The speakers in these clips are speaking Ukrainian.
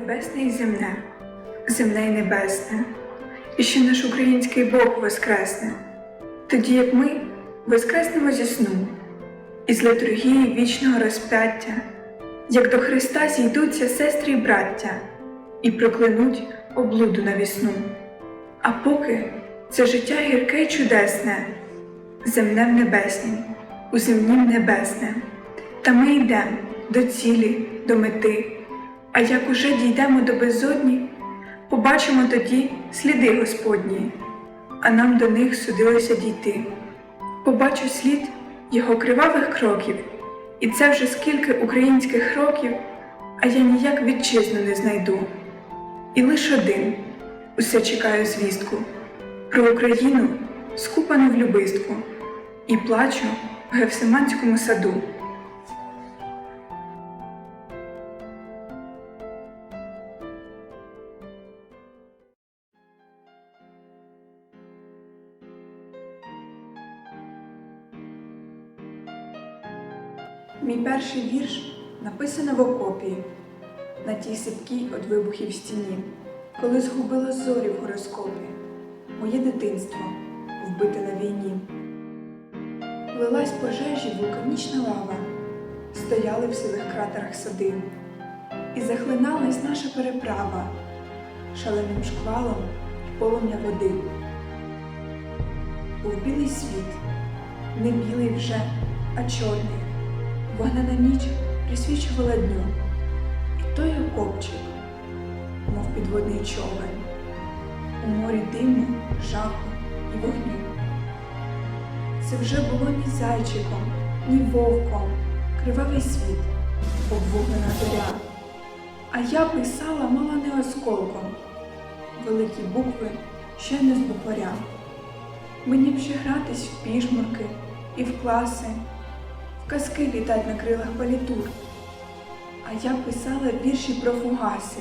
небесне і земне, земне і небесне, і що наш український Бог воскресне, тоді як ми воскреснемо зі сну, із литургії вічного розп'яття, як до Христа зійдуться сестри й браття, і проклянуть облуду на вісну. А поки це життя гірке й чудесне, земне в небеснім, у земнім небесне, та ми йдемо до цілі, до мети. А як уже дійдемо до безодні, побачимо тоді сліди Господні, а нам до них судилося дійти. Побачу слід його кривавих кроків, і це вже скільки українських років, а я ніяк вітчизну не знайду. І лиш один усе чекаю звістку про Україну, скупану в любистку, і плачу в Гефсиманському саду. Мій перший вірш написано в окопі, на тій сипкій од вибухів стіні, коли згубила зорі в гороскопі, моє дитинство вбите на війні. Лилась пожежі вулканічна лава, стояли в сивих кратерах сади, і захлиналась наша переправа шаленим шквалом полум'я води. Був білий світ, не білий вже, а чорний. Вогнена ніч присвічувала дню, і той окопчик, мов підводний човен, у морі диму, жаху і вогню. Це вже було ні зайчиком, ні вовком, кривавий світ, обвуглена зоря. А я писала мало не осколком, великі букви ще не з букваря. Мені ще гратись в пішмурки і в класи казки літать на крилах палітур. А я писала вірші про фугаси,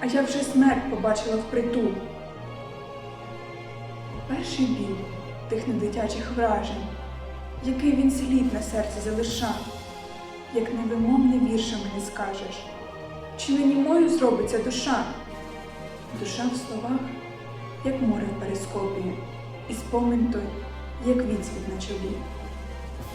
а я вже смерть побачила впритул. Перший біль тих недитячих вражень, який він слід на серці залишав, як невимовне віршами не скажеш, чи не німою зробиться душа? Душа в словах, як море в перископі, і спомин той, як відсвіт на чолі.